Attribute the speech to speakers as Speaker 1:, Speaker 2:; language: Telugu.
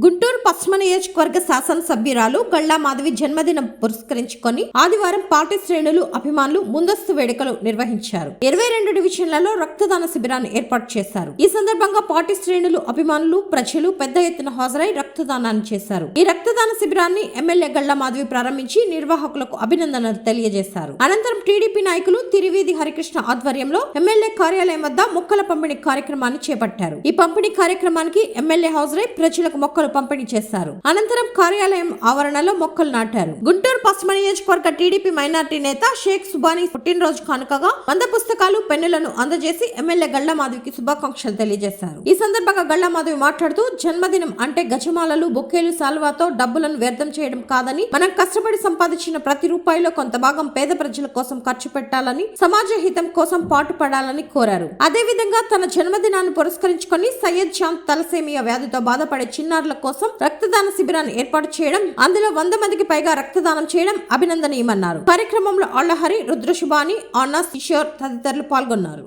Speaker 1: గుంటూరు పశ్చిమ నియోజకవర్గ శాసనసభ్యురాలు గళ్ళా మాధవి జన్మదినం పురస్కరించుకొని ఆదివారం పార్టీ శ్రేణులు అభిమానులు ముందస్తు వేడుకలు నిర్వహించారు. ఇరవై రెండు డివిజన్లలో రక్తదాన శిబిరాన్ని ఏర్పాటు చేశారు. ఈ సందర్భంగా పార్టీ శ్రేణులు అభిమానులు ప్రజలు పెద్ద ఎత్తున హాజరై రక్తదానాన్ని చేశారు. ఈ రక్తదాన శిబిరాన్ని ఎమ్మెల్యే గళ్ళా మాధవి ప్రారంభించి నిర్వాహకులకు అభినందనలు తెలియజేశారు. అనంతరం టీడీపీ నాయకులు తిరివీధి హరికృష్ణ ఆధ్వర్యంలో ఎమ్మెల్యే కార్యాలయం వద్ద మొక్కల పంపిణీ కార్యక్రమాన్ని చేపట్టారు. ఈ పంపిణీ కార్యక్రమానికి ఎమ్మెల్యే హాజరై ప్రజలకు మొక్కలు పంపిణీ చేశారు అనంతరం కార్యాలయం ఆవరణలో మొక్కలు నాటారు. గుంటూరు పశ్చిమ నియోజకవర్గ టీడీపీ మైనార్టీ నేత షేక్ సుబానీ పుట్టినరోజు కానుకగా వంద పుస్తకాలు పెన్నులను అందజేసి ఎమ్మెల్యే గళ్ళమాధవికి శుభాకాంక్షలు తెలియజేశారు. ఈ సందర్భంగా గళ్ళమాధవి మాట్లాడుతూ జన్మదినం అంటే గజమాలలు బొక్కేలు సాల్వాతో డబ్బులను వ్యర్థం చేయడం కాదని మనం కష్టపడి సంపాదించిన ప్రతి రూపాయిలో కొంత భాగం పేద ప్రజల కోసం ఖర్చు పెట్టాలని సమాజ హితం కోసం పాటుపడాలని కోరారు. అదేవిధంగా తన జన్మదినాన్ని పురస్కరించుకొని సయ్యద్ చాంద్ తలసేమియా వ్యాధితో బాధపడే చిన్నారుల కోసం రక్తదాన శిబిరాన్ని ఏర్పాటు చేయడం అందులో వంద మందికి పైగా రక్తదానం చేయడం అభినందనీయమన్నారు. కార్యక్రమంలో అల్లహరి రుద్రశుభాని అన్నా కిషోర్ తదితరులు పాల్గొన్నారు.